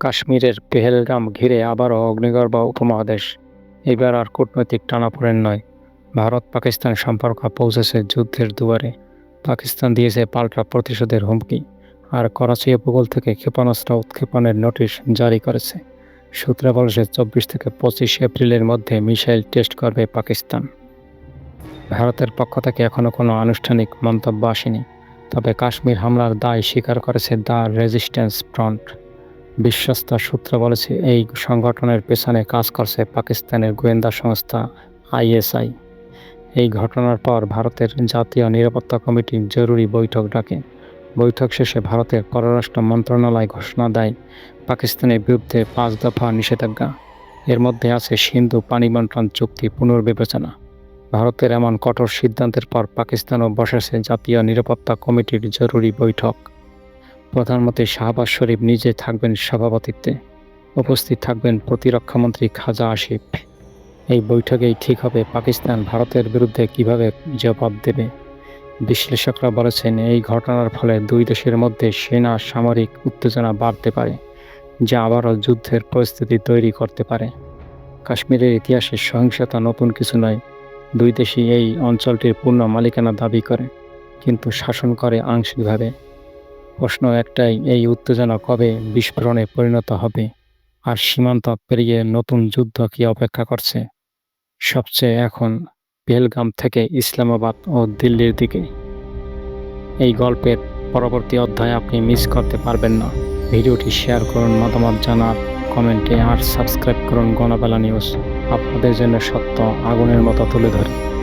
কাশ্মীরের পেহেলগাম ঘিরে আবারও অগ্নিগর্ভ উপমহাদেশ। এবার আর কূটনৈতিক টানাপোড়েন নয়। ভারত পাকিস্তান সম্পর্ক পৌঁছেছে যুদ্ধের দুয়ারে। পাকিস্তান দিয়েছে পাল্টা প্রতিশোধের হুমকি। আর করাচি উপকূল থেকে ক্ষেপণাস্ত্র উৎক্ষেপণের নোটিশ জারি করেছে। সূত্রে বলেছে চব্বিশ থেকে পঁচিশ এপ্রিলের মধ্যে মিসাইল টেস্ট করবে পাকিস্তান। ভারতের পক্ষ থেকে এখনও কোনো আনুষ্ঠানিক মন্তব্য আসেনি। তবে কাশ্মীর হামলার দায় স্বীকার করেছে দ্য রেজিস্ট্যান্স ফ্রন্ট। বিশ্বস্ত সূত্র বলেছে, এই সংগঠনের পেছনে কাজ করছে পাকিস্তানের গোয়েন্দা সংস্থা আইএসআই। এই ঘটনার পর ভারতের জাতীয় নিরাপত্তা কমিটি জরুরি বৈঠক ডাকে। বৈঠক শেষে ভারতের পররাষ্ট্র মন্ত্রণালয় ঘোষণা দেয়, পাকিস্তানের বিরুদ্ধে পাঁচ দফা নিষেধাজ্ঞা। এর মধ্যে আছে সিন্ধু পানি বন্টন চুক্তি পুনর্বিবেচনা। ভারতের এমন কঠোর সিদ্ধান্তের পর পাকিস্তানও বসেছে জাতীয় নিরাপত্তা কমিটির জরুরি বৈঠক। প্রধানমন্ত্রী শাহবাজ শরীফ নিজে থাকবেন সভাপতিত্বে। উপস্থিত থাকবেন প্রতিরক্ষামন্ত্রী খাজা আসিফ। এই বৈঠকেই ঠিক হবে পাকিস্তান ভারতের বিরুদ্ধে কীভাবে জবাব দেবে। বিশ্লেষকরা বলেছেন, এই ঘটনার ফলে দুই দেশের মধ্যে সেনা সামরিক উত্তেজনা বাড়তে পারে, যা আবারও যুদ্ধের পরিস্থিতি তৈরি করতে পারে। কাশ্মীরের ইতিহাসে সহিংসতা নতুন কিছু নয়, দুই দেশই এই অঞ্চলটির পূর্ণ মালিকানা দাবি করে, কিন্তু শাসন করে আংশিকভাবে। প্রশ্ন একটাই, এই উত্তেজনা কবে বিস্ফোরণে পরিণত হবে? আর সীমান্ত পেরিয়ে নতুন যুদ্ধ কি অপেক্ষা করছে? সবচেয়ে এখন পেহেলগাম থেকে ইসলামাবাদ ও দিল্লির দিকে। এই গল্পের পরবর্তী অধ্যায় আপনি মিস করতে পারবেন না। ভিডিওটি শেয়ার করুন, মতামত জানার কমেন্টে আর সাবস্ক্রাইব করুন গণবেলা নিউজ আপনাদের জন্য সত্য আগুনের মতো তুলে ধরে।